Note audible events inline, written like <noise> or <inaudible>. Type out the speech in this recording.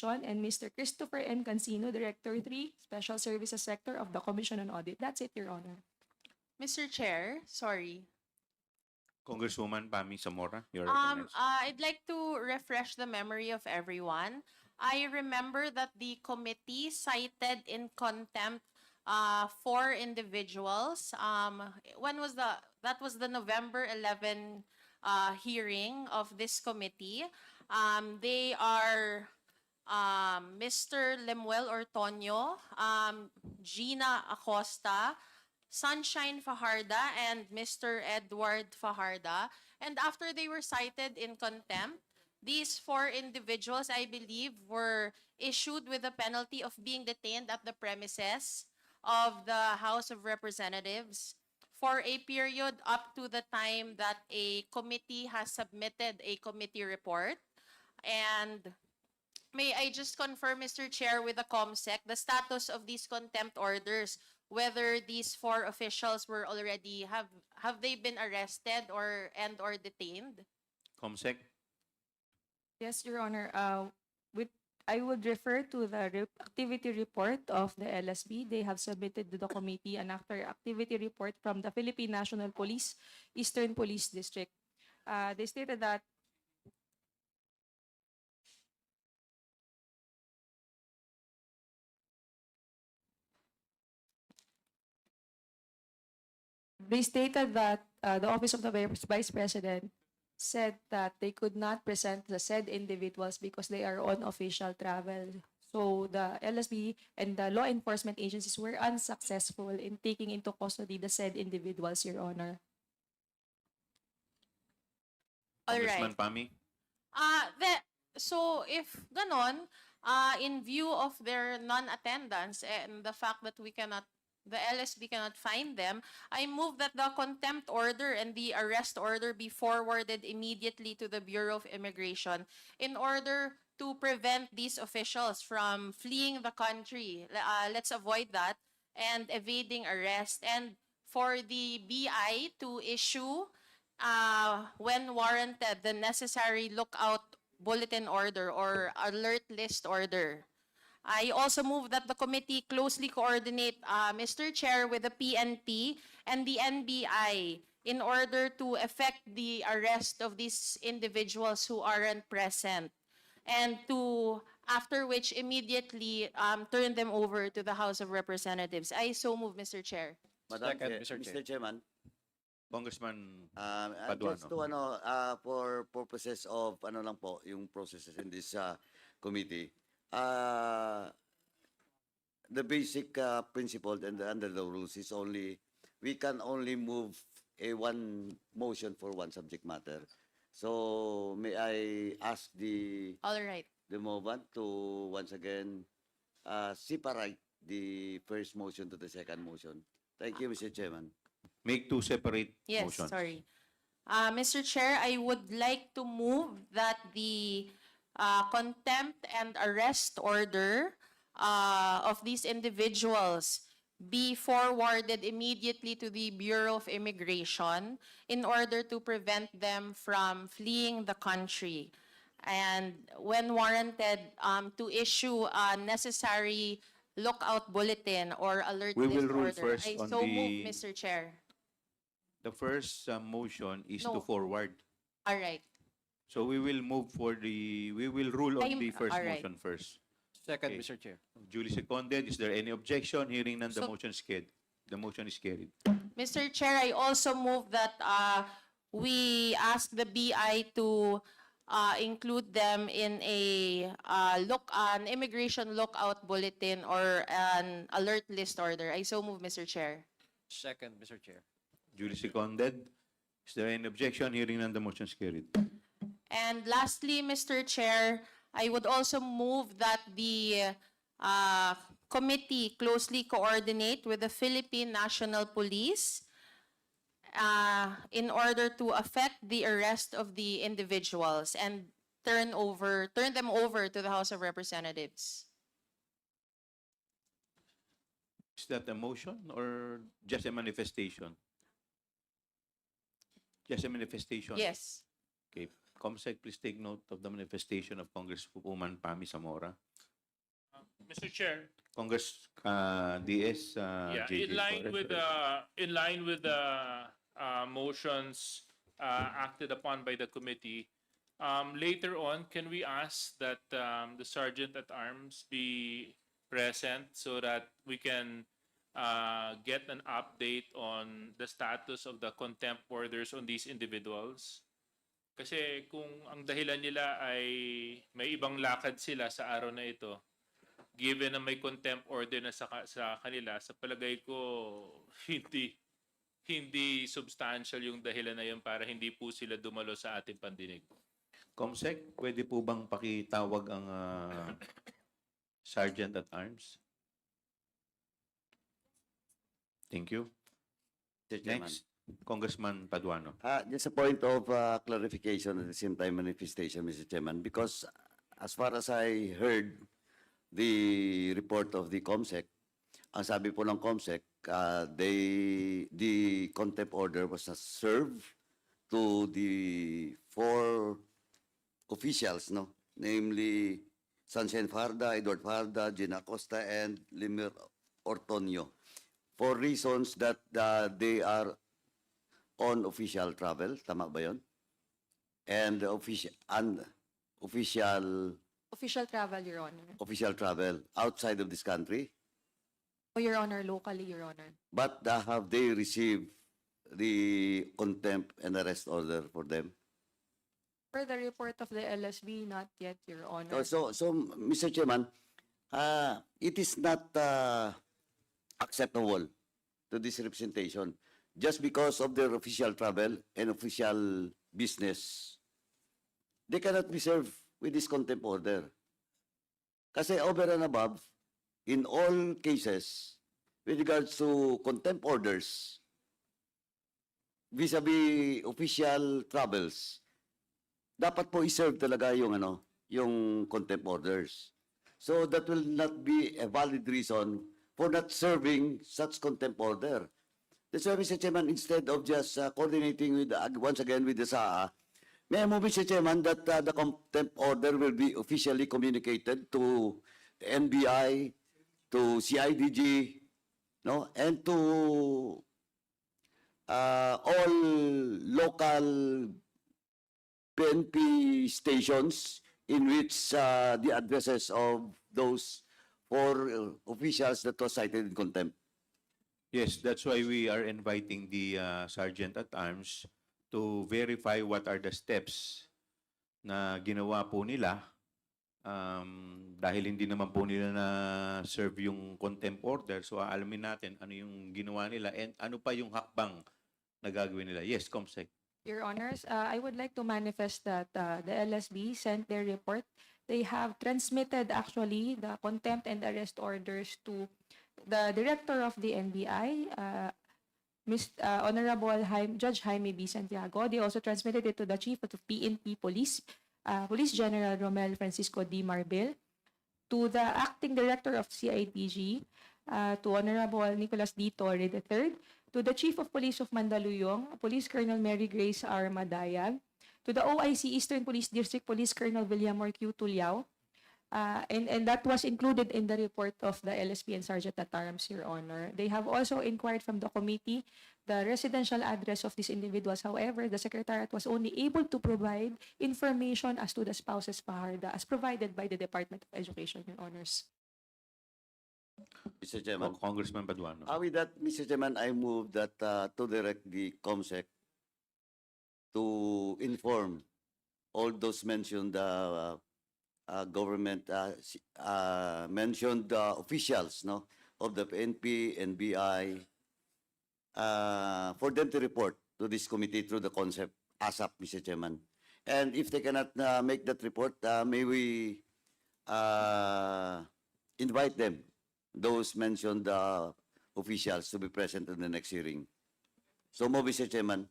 Jurisdiction, and Mr. Christopher M. Cancino, Director 3, Special Services Sector of the Commission on Audit. That's it, Your Honor. Mr. Chair, sorry. Congresswoman Pami Zamora, you're Um, recognized. uh, I'd like to refresh the memory of everyone. I remember that the committee cited in contempt uh, four individuals. Um, when was the, that was the November 11 uh, hearing of this committee. Um, they are um, Mr. Lemuel Ortonio, um, Gina Acosta, Sunshine Fajarda and Mr. Edward Fajarda. And after they were cited in contempt, these four individuals, I believe, were issued with the penalty of being detained at the premises of the House of Representatives for a period up to the time that a committee has submitted a committee report. And may I just confirm, Mr. Chair, with the COMSEC, the status of these contempt orders whether these four officials were already have have they been arrested or and or detained? Comsec, Yes, Your Honor. Uh, with, I would refer to the re- activity report of the LSB. They have submitted to the committee an after activity report from the Philippine National Police, Eastern Police District. Uh, they stated that They stated that uh, the Office of the Vice Vice President said that they could not present the said individuals because they are on official travel. So the LSB and the law enforcement agencies were unsuccessful in taking into custody the said individuals, Your Honor. All right. Congressman Pami. Uh, the, so if ganon, uh, in view of their non-attendance and the fact that we cannot, the LSB cannot find them, I move that the contempt order and the arrest order be forwarded immediately to the Bureau of Immigration in order to prevent these officials from fleeing the country. Uh, let's avoid that and evading arrest. And for the BI to issue uh, when warranted, the necessary lookout bulletin order or alert list order. I also move that the committee closely coordinate, uh, Mr. Chair, with the PNP and the NBI in order to effect the arrest of these individuals who aren't present and to, after which immediately um, turn them over to the House of Representatives. I so move, Mr. Chair. Madam Second, Chair- Mr. Mr. Chairman, Congressman, um, uh, just Paduano. to ano, uh, for purposes of ano lang po, yung processes in this uh, committee, uh, the basic uh, principle and under the rules is only, we can only move a one motion for one subject matter. So may I ask the, All right. the movement to once again uh, separate the first motion to the second motion? Thank you, Mr. Chairman. make two separate Yes, motions. sorry. Uh, Mr. Chair, I would like to move that the uh, contempt and arrest order uh, of these individuals be forwarded immediately to the Bureau of Immigration in order to prevent them from fleeing the country. And when warranted, um, to issue a necessary lookout bulletin or alert We list will rule order. first I on so move, Mr. Chair. The first uh, motion is to No. forward. All right. So we will move for the, we will rule on I'm- the first alright. motion first. Second, Okay. Mr. Chair. Duly seconded. Is there any objection? Hearing none, the So- motion is carried. The motion is carried. Mr. Chair, I also move that uh, we ask the BI to uh, include them in a uh, look, an immigration lookout bulletin or an alert list order. I so move, Mr. Chair. Second, Mr. Chair. Duly seconded. Is there any objection? Hearing none, the motion is carried. And lastly, Mr. Chair, I would also move that the uh, committee closely coordinate with the Philippine National Police uh, in order to affect the arrest of the individuals and turn over, turn them over to the House of Representatives. Is that a motion or just a manifestation? Just a manifestation? Yes. Okay. Comsec, please take note of the manifestation of Congresswoman Pami Zamora. Mr. Chair, Congress uh, DS uh, yeah, JJ in line Torres. with, uh, in line with the, uh, motions, uh, acted upon by the committee, um, later on, can we ask that, um, the Sergeant at Arms be present so that we can, uh, get an update on the status of the contempt orders on these individuals? Kasi kung ang dahilan nila ay may ibang lakad sila sa araw na ito, given na may contempt order na sa, sa kanila, sa palagay ko, <laughs> hindi hindi substantial yung dahilan na yun para hindi po sila dumalo sa ating pandinig. Comsec, pwede po bang pakitawag ang ah, <coughs> Sergeant at Arms? Thank you. Next, Congressman Paduano. Uh, just a point of uh, clarification at the same time manifestation, Mr. Chairman, because as far as I heard the report of the COMSEC, ang sabi po ng COMSEC, uh, they, the contempt order was uh, served to the four officials, no? Namely, Sunshine Farda, Edward Farda, Gina Costa, and Limir Ortonio. For reasons that uh, they are on official travel, tama ba yun? And official, and official, Official travel, Your Honor. official travel outside of this country, O, Your Honor, locally, Your Honor. but uh, have they received the contempt and arrest order for them? Per the report of the LSB, not yet, Your Honor. Oh, So, so, Mr. Chairman, uh, it is not uh, acceptable to this representation just because of their official travel and official business. They cannot be served with this contempt order. Kasi over and above, in all cases, with regards to contempt orders, vis-a-vis official travels, dapat po i-serve talaga yung ano, yung contempt orders. So that will not be a valid reason for not serving such contempt order. That's why, Mr. Chairman, instead of just uh, coordinating with, uh, once again with the SAA, may I move, Mr. Chairman, that uh, the contempt order will be officially communicated to the NBI, to CIDG, no, and to uh, all local PNP stations in which uh, the addresses of those four uh, officials that was cited in contempt. Yes, that's why we are inviting the uh, Sergeant at Arms to verify what are the steps na ginawa po nila um, dahil hindi naman po nila na serve yung contempt order. So alamin natin ano yung ginawa nila and ano pa yung hakbang na gagawin nila. Yes, Comsec. Your Honors, uh, I would like to manifest that uh, the LSB sent their report. They have transmitted actually the contempt and arrest orders to the director of the NBI, uh, Ms. uh, Honorable Jaime, Judge Jaime B. Santiago. They also transmitted it to the chief of the PNP Police, uh, Police General Romel Francisco D. Marbil, to the acting director of CIDG, uh, to Honorable Nicolas D. Torre III, to the Chief of Police of Mandaluyong, Police Colonel Mary Grace R. Madayan, to the OIC Eastern Police District Police Colonel William Q. Tuliao, uh, and, and that was included in the report of the LSP and Sergeant at Arms, Your Honor. They have also inquired from the committee the residential address of these individuals. However, the Secretariat was only able to provide information as to the spouses Fajarda as provided by the Department of Education, Your Honors. Mr. Chairman. Congressman Paduano. Uh, with that, Mr. Chairman, I move that uh, to direct the COMSEC to inform all those mentioned uh, uh, government uh, uh, mentioned uh, officials no of the PNP and BI uh, for them to report to this committee through the concept ASAP, Mr. Chairman. And if they cannot uh, make that report, uh, may we uh, invite them those mentioned uh, officials to be present in the next hearing. So, move, Mr. Chairman.